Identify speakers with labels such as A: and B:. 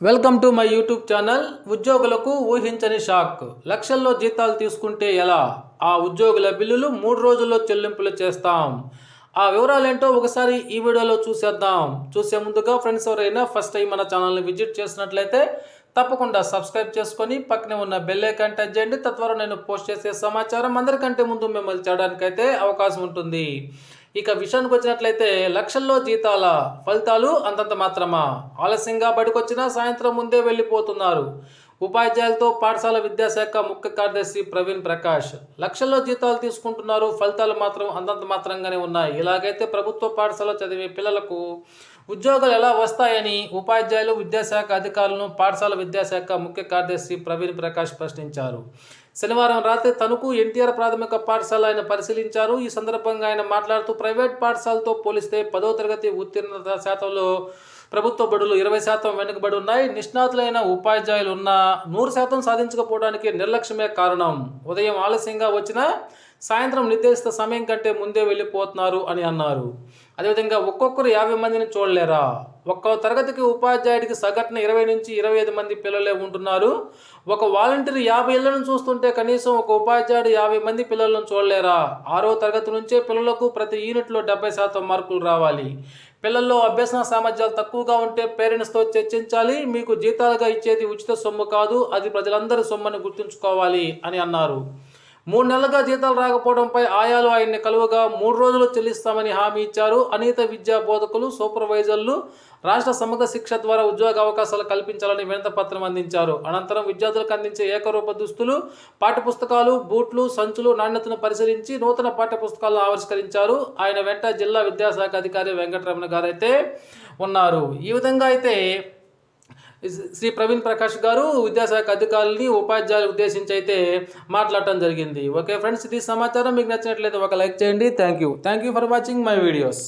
A: Welcome to my YouTube channel. ఉద్యోగులకు ఊహించని shock. లక్షల్లో జీతాలు తీసుకుంటే ఎలా? ఆ ఉద్యోగుల బిల్లులు మూడు రోజుల్లో చెల్లింపులు చేస్తాం. ఆ వివరాలు ఏంటో ఒకసారి ఈ వీడియోలో చూసేద్దాం. చూసే ముందుగా ఫ్రెండ్స్ ఎవరైనా ఫస్ట్ టైం మన ఛానల్ని విజిట్ చేసినట్లయితే తప్పకుండా సబ్స్క్రైబ్ చేసుకొని పక్కనే ఉన్న బెల్ ఐకాన్ టచ్ చేయండి. తద్వారా నేను పోస్ట్ చేసే సమాచారం అందరికంటే ముందు మిమ్మల్ని చేయడానికైతే అవకాశం ఉంటుంది. ఇక విషయానికి వచ్చినట్లయితే లక్షల్లో జీతాల ఫలితాలు అంతంత మాత్రమా? ఆలస్యంగా బడికొచ్చినా సాయంత్రం ముందే వెళ్ళిపోతున్నారు. ఉపాధ్యాయులతో పాఠశాల విద్యాశాఖ ముఖ్య కార్యదర్శి ప్రవీణ్ ప్రకాష్. లక్షల్లో జీతాలు తీసుకుంటున్నారు ఫలితాలు మాత్రం అంతంత మాత్రంగానే ఉన్నాయి. ఇలాగైతే ప్రభుత్వ పాఠశాల చదివే పిల్లలకు ఉద్యోగాలు ఎలా వస్తాయని ఉపాధ్యాయులు విద్యాశాఖ అధికారులను పాఠశాల విద్యాశాఖ ముఖ్య కార్యదర్శి ప్రవీణ్ ప్రకాష్ ప్రశ్నించారు. శనివారం రాత్రి తణుకు ఎన్టీఆర్ ప్రాథమిక పాఠశాల ఆయన పరిశీలించారు. ఈ సందర్భంగా ఆయన మాట్లాడుతూ ప్రైవేట్ పాఠశాలతో పోలిస్తే పదో తరగతి ఉత్తీర్ణత శాతంలో ప్రభుత్వ బడులు ఇరవై శాతం వెనుకబడి ఉన్నాయి. నిష్ణాతులైన ఉపాధ్యాయులు ఉన్న నూరు శాతం సాధించకపోవడానికి నిర్లక్ష్యమే కారణం. ఉదయం ఆలస్యంగా వచ్చిన సాయంత్రం నిర్దేశిత సమయం కంటే ముందే వెళ్ళిపోతున్నారు అని అన్నారు. అదేవిధంగా ఒక్కొక్కరు యాభై మందిని చూడలేరా? ఒక్కో తరగతికి ఉపాధ్యాయుడికి సగటున ఇరవై నుంచి ఇరవై ఐదు మంది పిల్లలే ఉంటున్నారు. ఒక వాలంటీర్ యాభై ఇళ్ళను చూస్తుంటే కనీసం ఒక ఉపాధ్యాయుడు యాభై మంది పిల్లలను చూడలేరా? ఆరో తరగతి నుంచే పిల్లలకు ప్రతి యూనిట్లో డెబ్బై శాతం మార్కులు రావాలి. పిల్లల్లో అభ్యసన సామర్థ్యాలు తక్కువగా ఉంటే పేరెంట్స్తో చర్చించాలి. మీకు జీతాలుగా ఇచ్చేది ఉచిత సొమ్ము కాదు. అది ప్రజలందరి సొమ్మని గుర్తుంచుకోవాలి అని అన్నారు. మూడు నెలలుగా జీతాలు రాకపోవడంపై ఆయాలు ఆయన్ని కలువగా మూడు రోజులు చెల్లిస్తామని హామీ ఇచ్చారు. అనేత విద్యా బోధకులు సూపర్వైజర్లు రాష్ట్ర సమగ్ర శిక్ష ద్వారా ఉద్యోగ అవకాశాలు కల్పించాలని వినతపత్రం అందించారు. అనంతరం విద్యార్థులకు అందించే ఏకరూప దుస్తులు పాఠ్యపుస్తకాలు బూట్లు సంచులు నాణ్యతను పరిశీలించి నూతన పాఠ్యపుస్తకాలను ఆవిష్కరించారు. ఆయన వెంట జిల్లా విద్యాశాఖ అధికారి వెంకటరమణ గారు అయితే ఉన్నారు. ఈ విధంగా అయితే శ్రీ ప్రవీణ్ ప్రకాష్ గారు విద్యాశాఖ అధికారులని ఉపాధ్యాయులు ఉద్దేశించి అయితే మాట్లాడటం జరిగింది. ఓకే ఫ్రెండ్స్ ఇది సమాచారం. మీకు నచ్చినట్లయితే ఒక లైక్ చేయండి. Thank you. Thank you for watching my videos.